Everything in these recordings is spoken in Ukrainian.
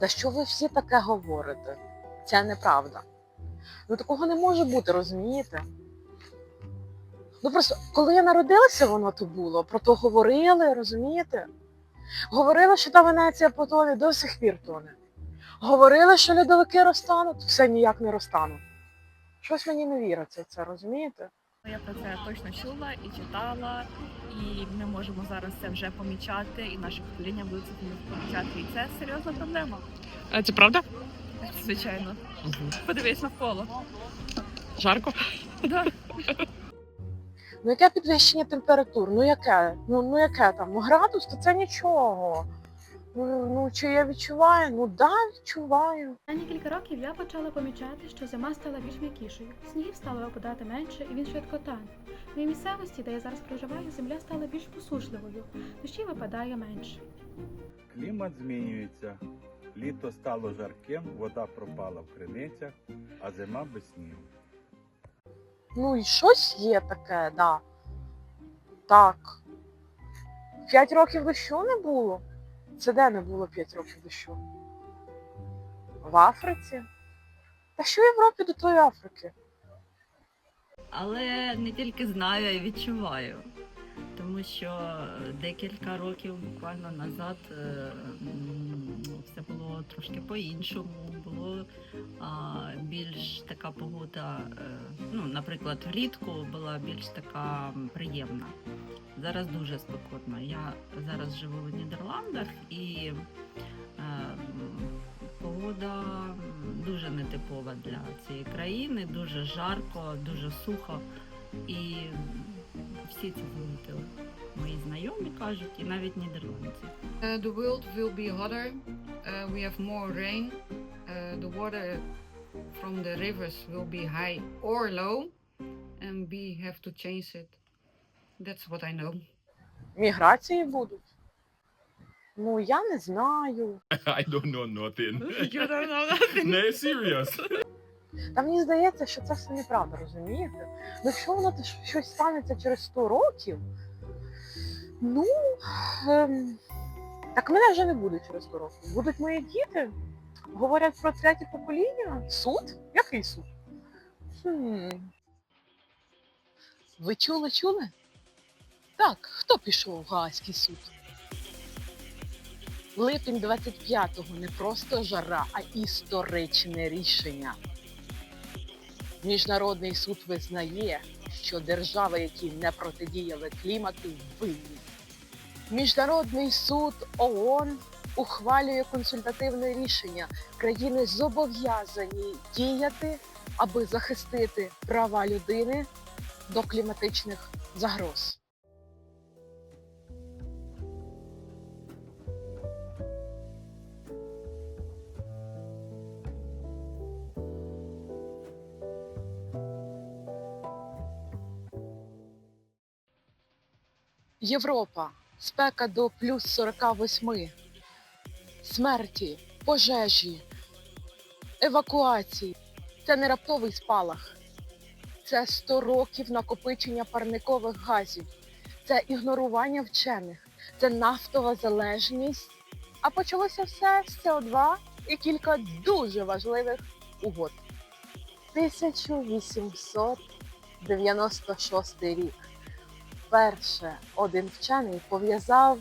Да що ви всі таке говорите? Це неправда. Ну такого не може бути, розумієте? Ну просто коли я народилася, воно то було, про то говорили, розумієте? Говорили, що та Венеція потоне, до сих пір тоне. Говорили, що льодовики розтануть, все ніяк не розтануть. Щось мені не віриться це, розумієте? Я про це точно чула і читала, і ми можемо зараз це вже помічати, і наше покоління буде це помічати. І це серйозна проблема. А це правда? Звичайно. Подивись навколо. Жарко? Да. Ну яке підвищення температур? Ну яке? Ну, ну яке там? Ну градус, то це нічого. Ну, чи я відчуваю? Ну да, відчуваю. Останні кілька років я почала помічати, що зима стала більш м'якішою. Снігів стало випадати менше, і він швидко тане. В моїй місцевості, де я зараз проживаю, земля стала більш посушливою. Дощів випадає менше. Клімат змінюється. Літо стало жарким, вода пропала в криницях, а зима без снігу. Ну і щось є таке, да. Так. П'ять років дощу не було. Це де не було п'ять років дощу? В Африці? Та що в Європі до тої Африки? Але не тільки знаю, а й відчуваю. Тому що декілька років буквально назад е, все було трошки по-іншому. Було більш така погода, е, ну, наприклад, влітку була більш така приємна. Зараз дуже спекотно. Я зараз живу в Нідерландах і е, погода дуже нетипова для цієї країни, дуже жарко, дуже сухо. І всі це замітили. Мої знайомі кажуть, і навіть нідерландці. Uh, the world will be hotter. Uh, we have more rain. Uh, the water from the rivers will be high or low, and we have to change it. That's what I know. Міграції будуть? Ну, я не знаю. I don't know nothing. You don't know nothing. no, serious. Та мені здається, що це все неправда, розумієте? Ну, якщо воно те- щось станеться через 100 років, ну ем, так мене вже не буде через 100 років. Будуть мої діти. Говорять про третє покоління. Суд? Який суд? Хм. Ви чули, чули? Так, хто пішов в Гаазький суд? Липень 25-го не просто жара, а історичне рішення. Міжнародний суд визнає, що держави, які не протидіяли клімату, винні. Міжнародний суд ООН ухвалює консультативне рішення. Країни зобов'язані діяти, аби захистити права людини до кліматичних загроз. Європа. Спека до плюс 48. Смерті, пожежі, евакуації. Це не раптовий спалах. Це 100 років накопичення парникових газів. Це ігнорування вчених. Це нафтова залежність. А почалося все з СО2 і кілька дуже важливих угод. 1896 рік вперше один вчений пов'язав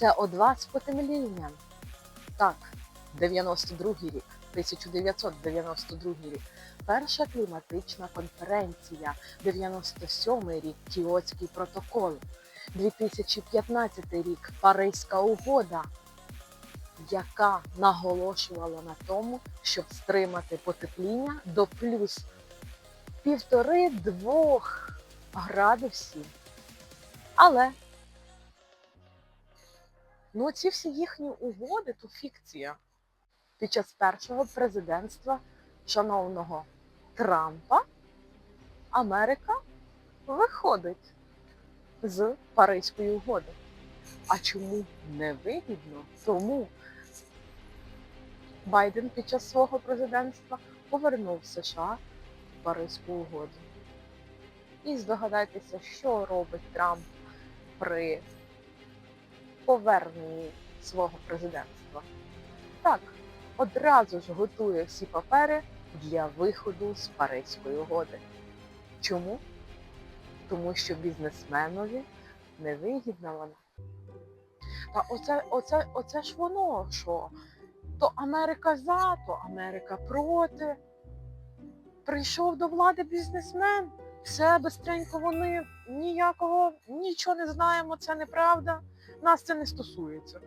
СО2 з потемлінням. Так, 92 рік, 1992 рік. Перша кліматична конференція, 97 рік, Кіотський протокол, 2015 рік, Паризька угода, яка наголошувала на тому, щоб стримати потепління до плюс півтори-двох градусів. Але ну ці всі їхні угоди то фікція. Під час першого президентства шановного Трампа Америка виходить з Паризької угоди. А чому не вигідно? Тому Байден під час свого президентства повернув США в Паризьку угоду. І здогадайтеся, що робить Трамп при поверненні свого президентства. Так, одразу ж готує всі папери для виходу з Паризької угоди. Чому? Тому що бізнесменові невигідна вона. Та оце, оце, оце ж воно, що то Америка за, то Америка проти. Прийшов до влади бізнесмен, все бистренько вони ніякого, нічого не знаємо, це неправда, нас це не стосується.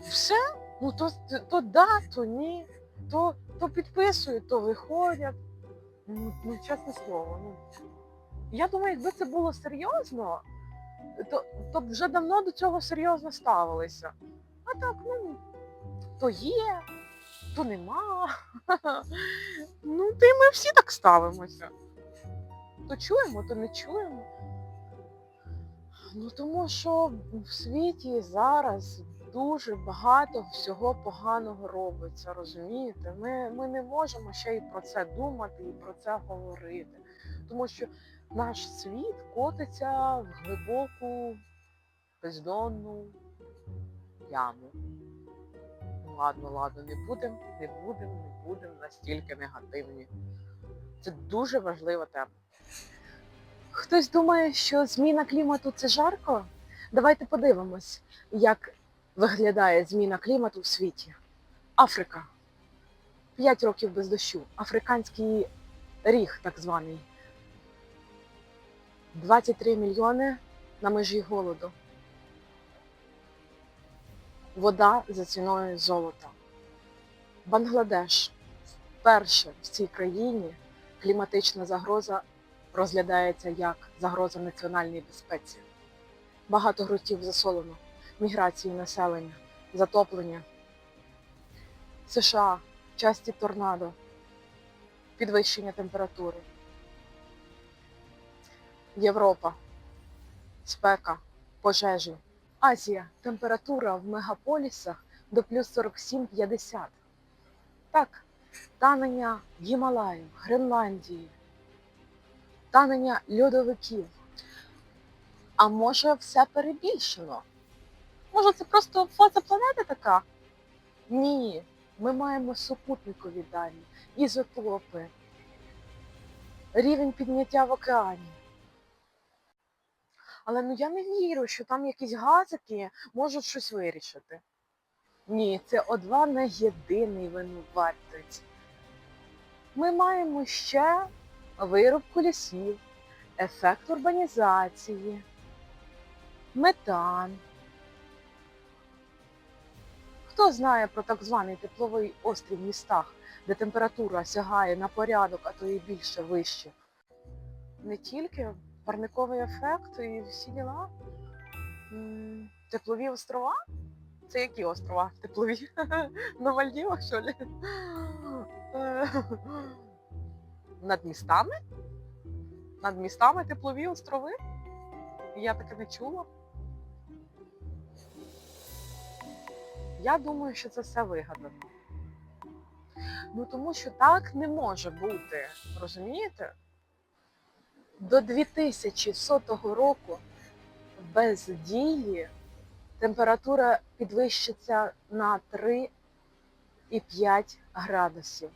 Все, ну то, то да, то ні, то, то підписують, то виходять. Ну, ну чесне слово, ну. Я думаю, якби це було серйозно, то, то б вже давно до цього серйозно ставилися. А так, ну, то є, то нема. Ну, то й ми всі так ставимося. То чуємо, то не чуємо. Ну тому що в світі зараз дуже багато всього поганого робиться, розумієте? Ми, ми не можемо ще й про це думати і про це говорити. Тому що наш світ котиться в глибоку бездонну яму. Ладно, ладно, не будемо, не будемо, не будемо настільки негативні. Це дуже важлива тема. Хтось думає, що зміна клімату це жарко? Давайте подивимось, як виглядає зміна клімату в світі. Африка. П'ять років без дощу. Африканський ріг, так званий. 23 мільйони на межі голоду. Вода за ціною золота. Бангладеш. Вперше в цій країні кліматична загроза розглядається як загроза національній безпеці. Багато ґрунтів засолено, міграції населення, затоплення. США, часті торнадо, підвищення температури. Європа, спека, пожежі. Азія, температура в мегаполісах до плюс 47-50. Так, танення Гімалаїв, Гренландії, танення льодовиків. А може все перебільшено? Може це просто фаза планети така? Ні, ми маємо супутникові дані, ізотопи, рівень підняття в океані. Але ну я не вірю, що там якісь газики можуть щось вирішити. Ні, це О2 не єдиний винуватець. Ми маємо ще вирубку лісів, ефект урбанізації, метан. Хто знає про так званий тепловий острів в містах, де температура сягає на порядок, а то і більше вище? Не тільки парниковий ефект і всі діла. Теплові острова? Це які острова? Теплові? На Мальдівах, що ли? Над містами? Над містами теплові острови? Я таке не чула. Я думаю, що це все вигадано. Ну тому що так не може бути, розумієте? До 2100 року без дії температура підвищиться на 3,5 градусів.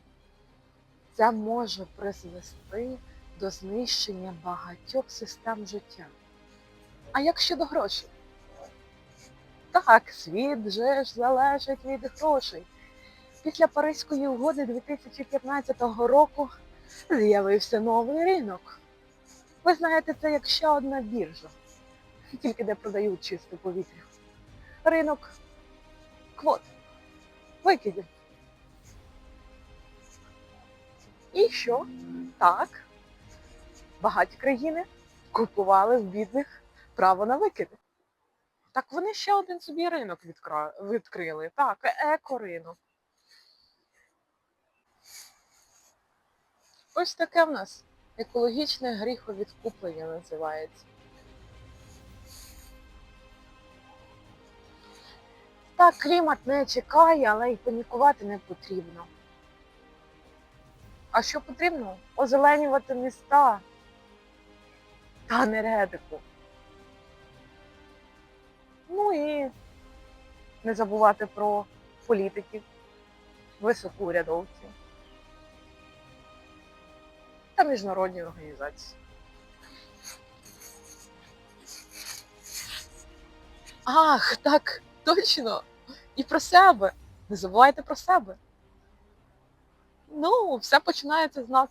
Це може призвести до знищення багатьох систем життя. А як щодо грошей? Так, світ же ж залежить від грошей. Після Паризької угоди 2015 року з'явився новий ринок. Ви знаєте, це як ще одна біржа, тільки де продають чисте повітря. Ринок квот, викидів. І що? Так, багаті країни купували в бідних право на викиди. Так вони ще один собі ринок відкра- відкрили. Так, еко-ринок. Ось таке в нас екологічне гріховідкуплення називається. Так, клімат не чекає, але й панікувати не потрібно. А що потрібно? Озеленювати міста та енергетику. Ну і не забувати про політиків, високоурядовці та міжнародні організації. Ах, так, точно. І про себе. Не забувайте про себе. Ну, все починається з нас.